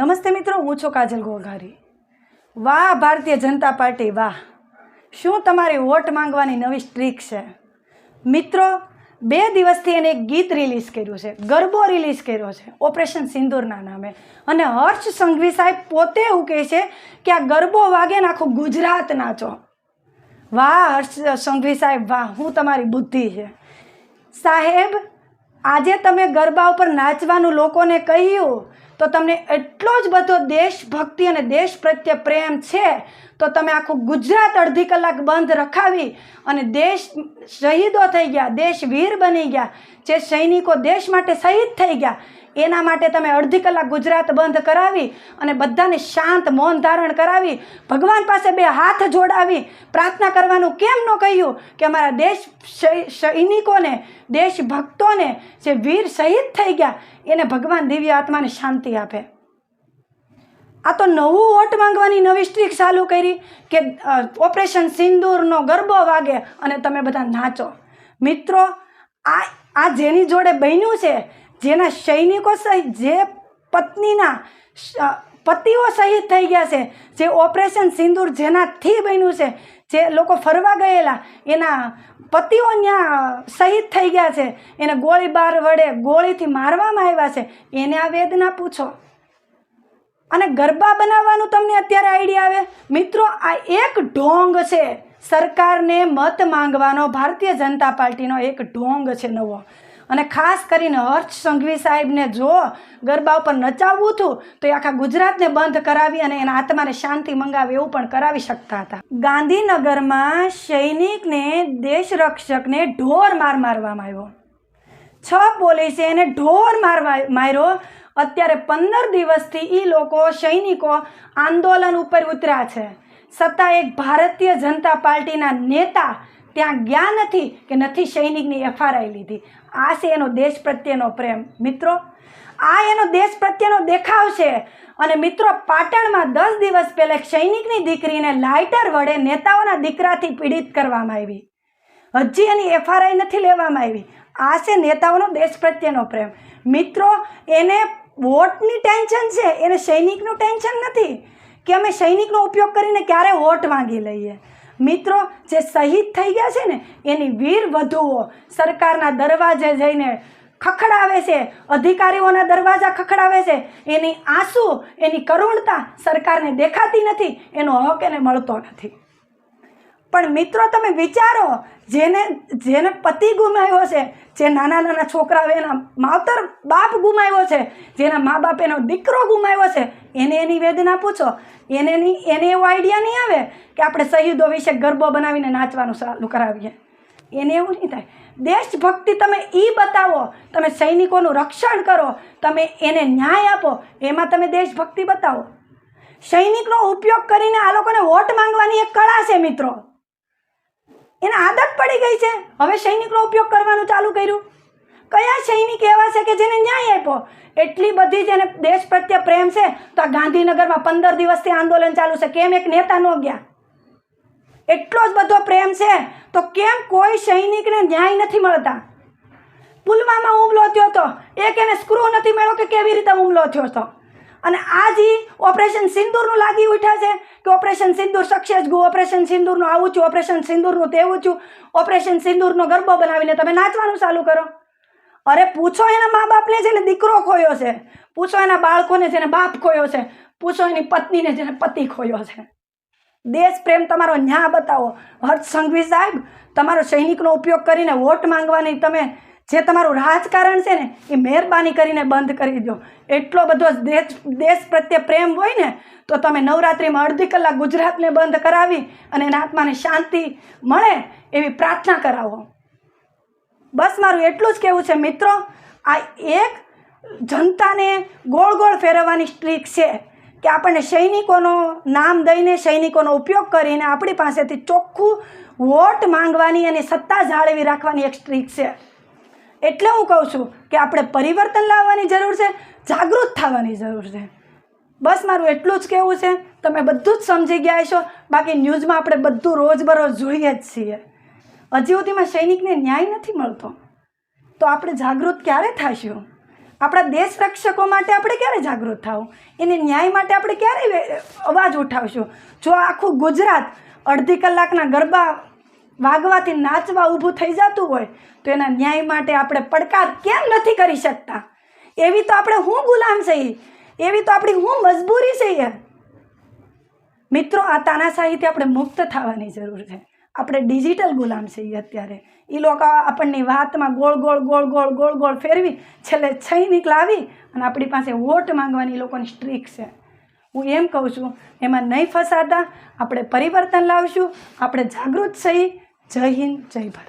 નમસ્તે મિત્રો, હું છું કાજલ ગોઘારી વાહ, ભારતીય જનતા પાર્ટી, વાહ. શું તમારી વોટ માંગવાની નવી સ્ટ્રીક છે? મિત્રો, બે દિવસથી એને એક ગીત રિલીઝ કર્યું છે, ગરબો રિલીઝ કર્યો છે, ઓપરેશન સિંદૂરના નામે. અને હર્ષ સંઘવી સાહેબ પોતે એવું કહે છે કે આ ગરબો વાગે ને આખું ગુજરાત નાચો. વાહ, હર્ષ સંઘવી સાહેબ, વાહ, હું તમારી બુદ્ધિ છે. સાહેબ, આજે તમે ગરબા ઉપર નાચવાનું લોકોને કહ્યું તો તમને એટલો જ બધો દેશભક્તિ અને દેશ પ્રત્યે પ્રેમ છે, તો તમે આખું ગુજરાત અડધી કલાક બંધ રખાવી અને દેશ શહીદો થઈ ગયા દેશ વીર બની ગયા, જે સૈનિકો દેશ માટે શહીદ થઈ ગયા એના માટે તમે અડધી કલાક ગુજરાત બંધ કરાવી અને બધાને શાંત મૌન ધારણ કરાવી, ભગવાન પાસે બે હાથ જોડાવી, પ્રાર્થના કરવાનું કેમ ન કહ્યું કે અમારા દેશ સૈનિકોને સૈનિકોને, દેશભક્તોને જે વીર શહીદ થઈ ગયા, એને ભગવાન દિવ્ય આત્માને શાંતિ આપે. આ તો નવું વોટ માંગવાની નવી સ્ટ્રીક ચાલુ કરી કે ઓપરેશન સિંદૂરનો ગરબો વાગે અને તમે બધા નાચો. મિત્રો, આ આ જેની જોડે બન્યું છે જેના સૈનિકો સહિત જે પત્નીના પતિઓ શહીદ થઈ ગયા છે, જે ઓપરેશન સિંદૂર જેનાથી બન્યું છે, જે લોકો ફરવા ગયેલા, એના પતિઓ ત્યાં શહીદ થઈ ગયા છે, એને ગોળીબાર વડે ગોળીથી મારવામાં આવ્યા છે, એને આ વેદના પૂછો. અને ગરબા બનાવવાનું તમને અત્યારે આઈડિયા આવે? મિત્રો, આ એક ઢોંગ છે, સરકારને મત માંગવાનો, ભારતીય જનતા પાર્ટીનો એક ઢોંગ છે નવો. અને ખાસ કરીને હર્ષ સંઘવી સાહેબને જો ગરબા ઉપર નચાવવું હતું, તો એ આખા ગુજરાતને બંધ કરાવી અને એના આત્માને શાંતિ મંગાવે એવું પણ કરાવી શકતા હતા. ગાંધીનગરમાં સૈનિકને, દેશરક્ષકને ઢોર માર મારવામાં આવ્યો. છ પોલીસે એને ઢોર મારવા માર્યો. અત્યારે પંદર દિવસથી એ લોકો સૈનિકો આંદોલન ઉપર ઉતર્યા છે. છતાં એક ભારતીય જનતા પાર્ટીના નેતા ત્યાં ગયા નથી કે નથી સૈનિકની એફઆરઆઈ લીધી. આ છે એનો દેશ પ્રત્યેનો પ્રેમ. મિત્રો, આ એનો દેશ પ્રત્યેનો દેખાવ છે. અને મિત્રો, પાટણમાં દસ દિવસ પહેલાં સૈનિકની દીકરીને લાઇટર વડે નેતાઓના દીકરાથી પીડિત કરવામાં આવી. હજી એની એફઆરઆઈ નથી લેવામાં આવી. આ છે નેતાઓનો દેશ પ્રત્યેનો પ્રેમ. મિત્રો, એને વોટની ટેન્શન છે. એને સૈનિકનું ટેન્શન નથી કે અમે સૈનિકનો ઉપયોગ કરીને ક્યારે વોટ માંગી લઈએ. મિત્રો, જે શહીદ થઈ ગયા છે ને, એની વીર વધુઓ સરકારના દરવાજે જઈને ખખડાવે છે, અધિકારીઓના દરવાજા ખખડાવે છે. એની આંસુ, એની કરુણતા સરકારને દેખાતી નથી, એનો હક એને મળતો નથી. પણ મિત્રો, તમે વિચારો, જેને જેને પતિ ગુમાવ્યો છે, જે નાના નાના છોકરાઓ એના માવતર બાપ ગુમાવ્યો છે, જેના મા બાપ એનો દીકરો ગુમાવ્યો છે, એને એની વેદના પૂછો. એને એની, એને એવો આઈડિયા નહીં આવે કે આપણે શહીદો વિશે ગરબો બનાવીને નાચવાનું ચાલુ કરાવીએ. એને એવું નહીં થાય. દેશભક્તિ તમે એ બતાવો, તમે સૈનિકોનું રક્ષણ કરો, તમે એને ન્યાય આપો, એમાં તમે દેશભક્તિ બતાવો. સૈનિકનો ઉપયોગ કરીને આ લોકોને વોટ માંગવાની એક કળા છે, મિત્રો. એને આદત પડી ગઈ છે. હવે સૈનિકનો ઉપયોગ કરવાનું ચાલુ કર્યું. કયા સૈનિક એવા છે કે જેને ન્યાય આપ્યો? એટલી બધી જેને દેશ પ્રત્યે પ્રેમ છે. તો આ ગાંધીનગરમાં પંદર દિવસથી આંદોલન ચાલુ છે. કેમ એક નેતા ન ગયા? એટલો જ બધો પ્રેમ છે. તો કેમ કોઈ સૈનિકને ન્યાય નથી મળતા? પુલવામા હુમલો થયો હતો એક એને સ્ક્રૂ નથી મળ્યો કે કેવી રીતે હુમલો થયો હતો અને આ જે ઓપરેશન સિંદૂરનું લાગી ઉઠ્યા છે કે ઓપરેશન સિંદૂર સક્સેસ ગયું. ઓપરેશન સિંદૂરનું આવું છું, ઓપરેશન સિંદૂરનું તેવું છું. ઓપરેશન સિંદૂરનો ગરબો બનાવીને તમે નાચવાનું ચાલુ કરો. અરે પૂછો એના મા બાપને જેને દીકરો ખોયો છે. પૂછો એના બાળકોને જેને બાપ ખોયો છે. પૂછો એની પત્નીને જેને પતિ ખોયો છે. દેશ પ્રેમ તમારો ન્યા બતાવો. હર્ષ સંઘવી સાહેબ, તમારો સૈનિકનો ઉપયોગ કરીને વોટ માંગવાની તમે જે તમારું રાજકારણ છે ને, એ મહેરબાની કરીને બંધ કરી દો. એટલો બધો દેશ દેશ પ્રત્યે પ્રેમ હોય ને, તો તમે નવરાત્રિમાં અડધી કલાક ગુજરાતને બંધ કરાવી અને એના આત્માને શાંતિ મળે એવી પ્રાર્થના કરાવો. બસ મારું એટલું જ કહેવું છે, મિત્રો, આ એક જનતાને ગોળ ગોળ ફેરવવાની સ્ટ્રીક છે કે આપણને સૈનિકોનો નામ દઈને, સૈનિકોનો ઉપયોગ કરીને આપણી પાસેથી ચોખ્ખું વોટ માંગવાની અને સત્તા જાળવી રાખવાની એક સ્ટ્રીક છે. એટલે હું કહું છું કે આપણે પરિવર્તન લાવવાની જરૂર છે, જાગૃત થવાની જરૂર છે. બસ મારું એટલું જ કહેવું છે, તમે બધું જ સમજી ગયા છો બાકી ન્યૂઝમાં આપણે બધું રોજબરોજ જોઈએ જ છીએ. હજી સુધીમાં સૈનિકને ન્યાય નથી મળતો. તો આપણે જાગૃત ક્યારે થઈશું આપણા દેશ રક્ષકો માટે આપણે ક્યારે જાગૃત થાવું એને ન્યાય માટે આપણે ક્યારે અવાજ ઉઠાવશું? જો આખું ગુજરાત અડધી કલાકના ગરબા વાગવાથી નાચવા ઊભું થઈ જતું હોય, તો એના ન્યાય માટે આપણે પડકાર કેમ નથી કરી શકતા? એવી તો આપણે હું ગુલામ છીએ? એવી તો આપણી હું મજબૂરી છે યાર? મિત્રો, આ તાનાશાહીથી આપણે મુક્ત થવાની જરૂર છે. આપણે ડિજિટલ ગુલામ છીએ અત્યારે. એ લોકો આપણની વાતમાં ગોળ ગોળ ગોળ ગોળ ગોળ ગોળ ફેરવી, છેલ્લે છઈ નીકળાવી અને આપણી પાસે વોટ માંગવાની લોકોની સ્ટ્રીક છે. હું એમ કહું છું, એમાં નહીં ફસાતા, આપણે પરિવર્તન લાવશું, આપણે જાગૃત છીએ જય હિન્દ જય ભારત.